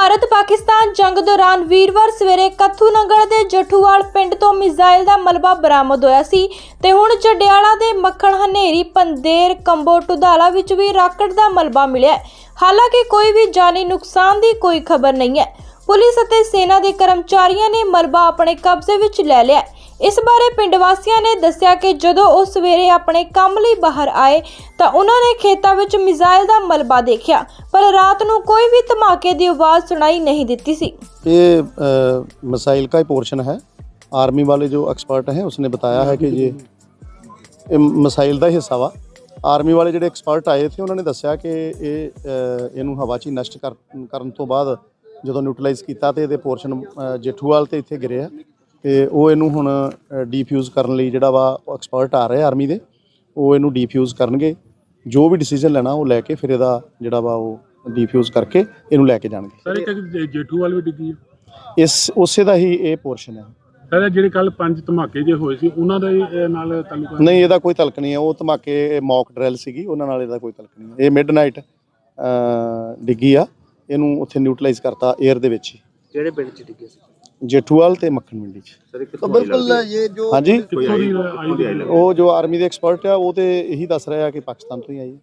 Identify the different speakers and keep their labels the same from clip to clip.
Speaker 1: ਭਾਰਤ ਪਾਕਿਸਤਾਨ ਜੰਗ ਦੌਰਾਨ ਵੀਰਵਾਰ ਸਵੇਰੇ ਕੱਥੂ ਨਗਰ ਦੇ ਜਠੂਵਾਲ ਪਿੰਡ ਤੋਂ ਮਿਜ਼ਾਈਲ ਦਾ ਮਲਬਾ ਬਰਾਮਦ ਹੋਇਆ ਸੀ ਤੇ ਹੁਣ ਜਡਿਆਲਾ ਦੇ ਮੱਖਣ ਹਨੇਰੀ ਪੰਦੇਰ ਕੰਬੋ ਟੁਧਾਲਾ ਵਿੱਚ ਵੀ ਰਾਕਟ ਦਾ ਮਲਬਾ ਮਿਲਿਆ ਹਾਲਾਂਕਿ ਕੋਈ ਵੀ ਜਾਨੀ ਨੁਕਸਾਨ ਦੀ ਕੋਈ ਖਬਰ ਨਹੀਂ ਹੈ। ਪੁਲਿਸ ਅਤੇ ਸੈਨਾ ਦੇ ਕਰਮਚਾਰੀਆਂ ਨੇ ਮਲਬਾ ਆਪਣੇ ਕਬਜ਼ੇ ਵਿੱਚ ਲੈ ਲਿਆ ਹੈ। ਇਸ ਬਾਰੇ ਪਿੰਡ ਵਾਸੀਆਂ ਨੇ ਦੱਸਿਆ ਕਿ ਜਦੋਂ ਉਹ ਸਵੇਰੇ ਆਪਣੇ ਕੰਮ ਲਈ ਬਾਹਰ ਆਏ ਤਾਂ ਉਹਨਾਂ ਨੇ ਖੇਤਾਂ ਵਿੱਚ ਮਿਜ਼ਾਈਲ ਦਾ ਮਲਬਾ ਦੇਖਿਆ ਪਰ ਰਾਤ ਨੂੰ ਕੋਈ ਵੀ ਧਮਾਕੇ ਦੀ ਆਵਾਜ਼ ਸੁਣਾਈ ਨਹੀਂ ਦਿੱਤੀ ਸੀ
Speaker 2: ये अ, मिसाइल का ही पोर्शन है आर्मी वाले जो एक्सपर्ट हैं उसने बताया है कि ये ਇਹ ਮਿਸਾਈਲ ਦਾ ਹੀ ਹਿੱਸਾ ਵਾ ਆਰਮੀ ਵਾਲੇ ਜਿਹੜੇ ਐਕਸਪਰਟ ਆਏ ਸੀ ਉਹਨਾਂ ਨੇ ਦੱਸਿਆ ਕਿ ਇਹ ਅ, ਇਹਨੂੰ ਹਵਾ 'ਚ ਹੀ ਨਸ਼ਟ ਕਰ- ਕਰਨ ਤੋਂ ਬਾਅਦ ਜਦੋਂ ਨਿਊਟਰਲਾਈਜ਼ ਕੀਤਾ ਤੇ ਇਹਦੇ ਪੋਰਸ਼ਨ ਜੇਠੂਵਾਲ ਤੇ ਇੱਥੇ ਗਿਰੇ ਆ। ਤੇ ਉਹ ਇਹਨੂੰ ਹੁਣ ਡੀਫਿਊਜ਼ ਕਰਨ ਲਈ ਜਿਹੜਾ ਵਾ ਐਕਸਪਰਟ ਆ ਰਹੇ ਆਰਮੀ ਦੇ ਉਹ ਇਹਨੂੰ ਡੀਫਿਊਜ਼ ਕਰਨਗੇ। ਜੋ ਵੀ ਡਿਸੀਜਨ ਲੈਣਾ ਉਹ ਲੈ ਕੇ ਫਿਰ ਇਹਦਾ ਜਿਹੜਾ ਵਾ ਉਹ ਡੀਫਿਊਜ਼ ਕਰਕੇ ਇਹਨੂੰ ਲੈ ਕੇ ਜਾਣਗੇ।
Speaker 3: ਸਰ ਇੱਕ ਜੇ- ਜੇਠੂ ਵਾਲ ਵੀ ਡਿੱਗੀ
Speaker 2: ਇਸ ਉਸੇ ਦਾ ਹੀ ਇਹ ਪੋਰਸ਼ਨ ਹੈ
Speaker 3: ਸਰ ਜਿਹੜੇ ਕੱਲ ਪੰਜ ਧਮਾਕੇ ਜੇ ਹੋਏ ਸੀ ਉਹਨਾਂ ਦਾ ਨਾਲ ਤਾਲੁਕਾ
Speaker 2: ਨਹੀਂ ਇਹਦਾ ਕੋਈ ਤਲਕ ਨਹੀਂ ਹੈ ਉਹ ਧਮਾਕੇ ਮੌਕ ਡਰਿਲ ਸੀਗੀ ਉਹਨਾਂ ਨਾਲ ਇਹਦਾ ਕੋਈ ਤਲਕ ਨਹੀਂ ਹੈ ਇਹ ਮਿਡਨਾਈਟ ਡਿੱਗੀ ਆ। ਇਹਨੂੰ ਉੱਥੇ ਨਿਊਟਰਲਾਈਜ਼ ਕਰਤਾ 에ਅਰ ਦੇ ਵਿੱਚ ਹੀ।
Speaker 4: ਕਿਹੜੇ ਪਿੰਡ ਚ ਡਿੱਗੇ ਸੀ?
Speaker 2: ਜੇਠੂਵਾਲ ਤੇ ਮੱਖਣ ਮੰਡੀ ਚ।
Speaker 4: ਸਰ ਇੱਕ ਬਿਲਕੁਲ ਇਹ ਜੋ
Speaker 2: ਹਾਂਜੀ। ਉਹ ਜੋ ਆਰਮੀ ਦੇ ਐਕਸਪਰਟ ਆ ਉਹ ਤੇ ਇਹੀ ਦੱਸ ਰਿਹਾ ਕਿ ਪਾਕਿਸਤਾਨ ਤੋਂ ਹੀ ਆਈ ਹੈ।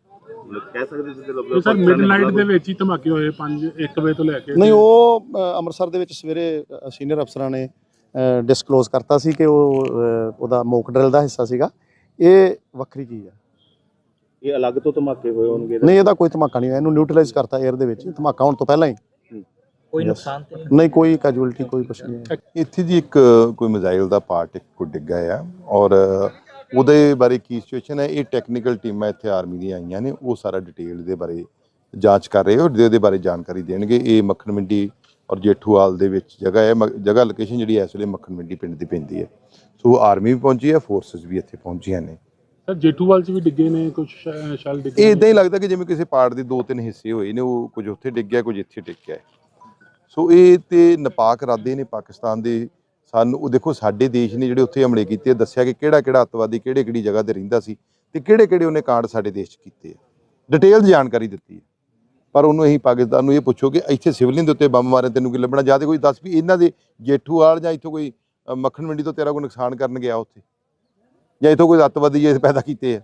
Speaker 4: ਕਹਿ ਸਕਦੇ ਸੀ
Speaker 3: ਤੇ ਸਰ ਮਿਡਨਾਈਟ ਦੇ ਵਿੱਚ ਹੀ ਧਮਾਕੇ ਹੋਏ 5 1 ਵਜੇ ਤੋਂ ਲੈ ਕੇ
Speaker 2: ਨਹੀਂ ਉਹ ਅ, ਅੰਮ੍ਰਿਤਸਰ ਦੇ ਵਿੱਚ ਸਵੇਰੇ ਸੀਨੀਅਰ ਅਫਸਰਾਂ ਨੇ ਡਿਸਕਲੋਜ਼ ਕਰਤਾ ਸੀ ਕਿ ਉਹ ਅ, ਉਹਦਾ ਮੌਕ ਡਰਿਲ ਦਾ ਹਿੱਸਾ ਸੀਗਾ। ਇਹ ਵੱਖਰੀ ਚੀਜ਼ ਆ।
Speaker 4: ਇਹ ਅਲੱਗ ਤੋਂ ਧਮਾਕੇ ਹੋਏ ਹੋਣਗੇ
Speaker 2: ਨਹੀਂ ਇਹਦਾ ਕੋਈ ਧਮਾਕਾ ਨਹੀਂ ਹੋਇਆ। ਇਹਨੂੰ ਨਿਊਟਰਲਾਈਜ਼ ਕਰਤਾ 에ਅਰ ਦੇ ਵਿੱਚ। ਧਮਾਕਾ ਹੋਣ ਤੋਂ ਪਹਿਲਾਂ ਹੀ।
Speaker 4: ਕੋਈ
Speaker 2: ਨੁਕਸਾਨ ਤੇ ਨਹੀਂ? ਕੋਈ ਕੈਜੂਅਲਟੀ ਕੋਈ ਕੁਛ ਨਹੀਂ ਹੈ
Speaker 5: ਇੱਥੇ ਜੀ ਇੱਕ ਕੋਈ ਮਿਜ਼ਾਈਲ ਦਾ ਪਾਰਟ ਇੱਕ ਕੋ ਡਿੱਗਾ ਆ ਔਰ ਉਹਦੇ ਬਾਰੇ ਕੀ ਸਿਚੁਏਸ਼ਨ ਹੈ? ਇਹ ਟੈਕਨੀਕਲ ਟੀਮਾਂ ਇੱਥੇ ਆਰਮੀ ਦੀਆਂ ਆਈਆਂ ਨੇ। ਉਹ ਸਾਰਾ ਡਿਟੇਲ ਦੇ ਬਾਰੇ ਜਾਂਚ ਕਰ ਰਹੇ ਔਰ ਇਹਦੇ ਬਾਰੇ ਜਾਣਕਾਰੀ ਦੇਣਗੇ। ਇਹ ਮੱਖਣ ਮੰਡੀ ਔਰ ਜੇਠੂਵਾਲ ਦੇ ਵਿੱਚ ਜਗ੍ਹਾ ਹੈ। ਮ- ਜਗ੍ਹਾ ਲੋਕੇਸ਼ਨ ਜਿਹੜੀ ਇਸ ਵੇਲੇ ਮੱਖਣ ਮੰਡੀ ਪਿੰਡ ਦੀ ਪੈਂਦੀ ਹੈ। ਸੋ ਆਰਮੀ ਵੀ ਪਹੁੰਚੀ ਹੈ ਫੋਰਸਸ ਵੀ ਇੱਥੇ ਪਹੁੰਚੀਆਂ ਨੇ।
Speaker 3: ਸਰ ਜੇਠੂ ਚ ਵੀ ਡਿੱਗੇ ਨੇ ਕੁਝ ਸ਼ੈਲ ਡਿੱਗੇ
Speaker 5: ਇਹ ਇਦਾਂ ਹੀ ਲੱਗਦਾ ਕਿ ਜਿਵੇਂ ਕਿਸੇ ਪਾਰਟ ਦੇ ਦੋ ਤਿੰਨ ਹਿੱਸੇ ਹੋਏ ਨੇ, ਉਹ ਕੁਝ ਉੱਥੇ ਡਿੱਗ ਗਿਆ, ਕੁਝ ਇੱਥੇ ਡਿੱਗ ਗਿਆ। ਸੋ ਇਹ ਤੇ ਨਪਾਕ ਇਰਾਦੇ ਨੇ ਪਾਕਿਸਤਾਨ ਦੇ। ਸਾਨੂੰ, ਉਹ ਦੇਖੋ ਸਾਡੇ ਦੇਸ਼ ਨੇ ਜਿਹੜੇ ਉੱਥੇ ਹਮਲੇ ਕੀਤੇ ਦੱਸਿਆ ਕਿ ਕਿਹੜਾ ਕਿਹੜਾ ਅੱਤਵਾਦੀ ਕਿਹੜੇ ਕਿਹੜੀ ਜਗ੍ਹਾ ਤੇ ਰਹਿੰਦਾ ਸੀ ਤੇ ਕਿਹੜੇ ਕਿਹੜੇ ਉਹਨੇ ਕਾਂਡ ਸਾਡੇ ਦੇਸ਼ 'ਚ ਕੀਤੇ ਆ। ਡਿਟੇਲ ਜਾਣਕਾਰੀ ਦਿੱਤੀ ਹੈ ਪਰ ਉਹਨੂੰ ਇਹੀ ਪਾਕਿਸਤਾਨ ਨੂੰ ਇਹ ਪੁੱਛੋ ਕਿ ਇੱਥੇ ਸਿਵਲਿਅਨ ਦੇ ਉੱਤੇ ਬੰਬ ਮਾਰੇ ਤੈਨੂੰ ਕੀ ਲੱਭਣਾ? ਜਾਂ ਤੇ ਕੋਈ ਦੱਸ ਵੀ ਇਹਨਾਂ ਦੇ ਜੇਠੂਵਾਲ ਜਾਂ ਇੱਥੋਂ ਕੋਈ ਮੱਖਣ ਮੰਡੀ ਤੋਂ ਤੇਰਾ ਕੋਈ ਨੁਕਸਾਨ ਕਰਨ ਗਿਆ ਉੱਥੇ? ਜਾਂ ਇੱਥੋਂ ਕੋਈ ਅੱਤਵਾਦੀ ਜੇ ਪੈਦਾ ਕੀਤੇ ਆ।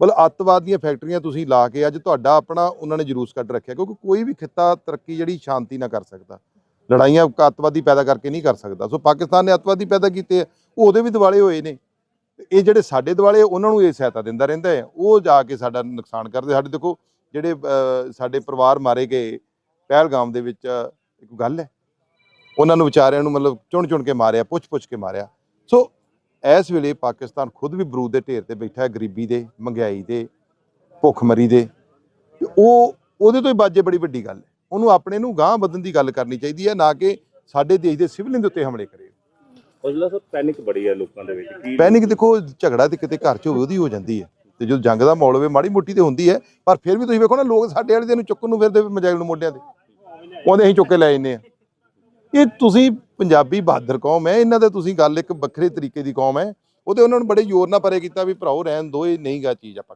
Speaker 5: ਮਤਲਬ ਅੱਤਵਾਦ ਦੀਆਂ ਫੈਕਟਰੀਆਂ ਤੁਸੀਂ ਲਾ ਕੇ ਅੱਜ ਤੁਹਾਡਾ ਆਪਣਾ ਉਹਨਾਂ ਨੇ ਜਲੂਸ ਕੱਢ ਰੱਖਿਆ ਕਿਉਂਕਿ ਕੋਈ ਵੀ ਖਿੱਤਾ ਤਰੱਕੀ ਜਿਹੜੀ ਸ਼ਾਂਤੀ ਨਾਲ ਕਰ ਸਕਦਾ। ਲੜਾਈਆਂ ਅੱਤਵਾਦੀ ਪੈਦਾ ਕਰਕੇ ਨਹੀਂ ਕਰ ਸਕਦਾ। ਸੋ ਪਾਕਿਸਤਾਨ ਨੇ ਅੱਤਵਾਦੀ ਪੈਦਾ ਕੀਤੇ ਆ, ਉਹ ਉਹਦੇ ਵੀ ਦਿਵਾਲੇ ਹੋਏ ਨੇ। ਇਹ ਜਿਹੜੇ ਸਾਡੇ ਦਿਵਾਲੇ ਉਹਨਾਂ ਨੂੰ ਇਹ ਸਹਾਇਤਾ ਦਿੰਦਾ ਰਹਿੰਦਾ ਹੈ। ਉਹ ਜਾ ਕੇ ਸਾਡਾ ਨੁਕਸਾਨ ਕਰਦੇ। ਸਾਡੇ ਦੇਖੋ ਜਿਹੜੇ ਸਾਡੇ ਪਰਿਵਾਰ ਮਾਰੇ ਗਏ ਪਹਿਲਗਾਮ ਦੇ ਵਿੱਚ ਇੱਕ ਗੱਲ ਹੈ। ਉਹਨਾਂ ਨੂੰ ਵਿਚਾਰਿਆਂ ਨੂੰ ਮਤਲਬ ਚੁਣ ਚੁਣ ਕੇ ਮਾਰਿਆ ਪੁੱਛ ਪੁੱਛ ਕੇ ਮਾਰਿਆ। ਸੋ ਇਸ ਵੇਲੇ ਪਾਕਿਸਤਾਨ ਖੁਦ ਵੀ ਬਰੂਦ ਦੇ ਢੇਰ ਤੇ ਬੈਠਾ ਹੈ ਗਰੀਬੀ ਦੇ ਮਹਿੰਗਾਈ ਦੇ ਭੁੱਖਮਰੀ ਦੇ। ਉਹ ਉਹਦੇ ਤੋਂ ਹੀ ਬਾਜੇ ਬੜੀ ਵੱਡੀ ਗੱਲ ਹੈ। ਉਹਨੂੰ ਆਪਣੇ ਨੂੰ ਗਾਂਹ ਵਧਣ ਦੀ ਗੱਲ ਕਰਨੀ ਚਾਹੀਦੀ ਹੈ ਨਾ ਕਿ ਸਾਡੇ ਦੇਸ਼ ਦੇ ਸਿਵਲਿਅਨ ਦੇ ਉੱਤੇ ਹਮਲੇ ਕਰੇ।
Speaker 4: ਉਜਲਾ ਸਰ ਪੈਨਿਕ ਬੜੀ ਹੈ ਲੋਕਾਂ ਦੇ ਵਿੱਚ। ਕੀ
Speaker 5: ਪੈਨਿਕ ਦੇਖੋ ਝਗੜਾ ਤੇ ਕਿਤੇ ਘਰ 'ਚ ਹੋਵੇ ਉਹਦੀ ਹੋ ਜਾਂਦੀ ਹੈ। ਤੇ ਜਦੋਂ ਜੰਗ ਦਾ ਮਾਹੌਲ ਹੋਵੇ ਮਾੜੀ ਮੋਟੀ ਤੇ ਹੁੰਦੀ ਹੈ ਪਰ ਫਿਰ ਵੀ ਤੁਸੀਂ ਵੇਖੋ ਨਾ ਲੋਕ ਸਾਡੇ ਵਾਲੇ ਦੇ ਨੂੰ ਚੁੱਕਣ ਨੂੰ ਫਿਰਦੇ ਮਜਾਇਲ ਨੂੰ ਮੋਢਿਆਂ ਤੇ ਉਹਦੇ ਅਸੀਂ ਚੁੱਕ ਕੇ ਲੈ ਜੰਨੇ ਆ ਇਹ ਤੁਸੀਂ ਪੰਜਾਬੀ ਬਹਾਦਰ ਕੌਮ ਹੈ, ਇਹਨਾਂ ਦਾ ਤੁਸੀਂ ਗੱਲ ਇੱਕ ਵੱਖਰੇ ਤਰੀਕੇ ਦੀ ਕੌਮ ਹੈ, ਉਹਦੇ ਉਹਨਾਂ ਨੂੰ ਬੜੇ ਜ਼ੋਰ ਨਾਲ ਪਰੇ ਕੀਤਾ ਵੀ ਭਰਾਓ, ਰਹਿਣ ਦੋ ਇਹ ਨਹੀਂ ਗਾ ਚੀਜ਼ ਆਪਾਂ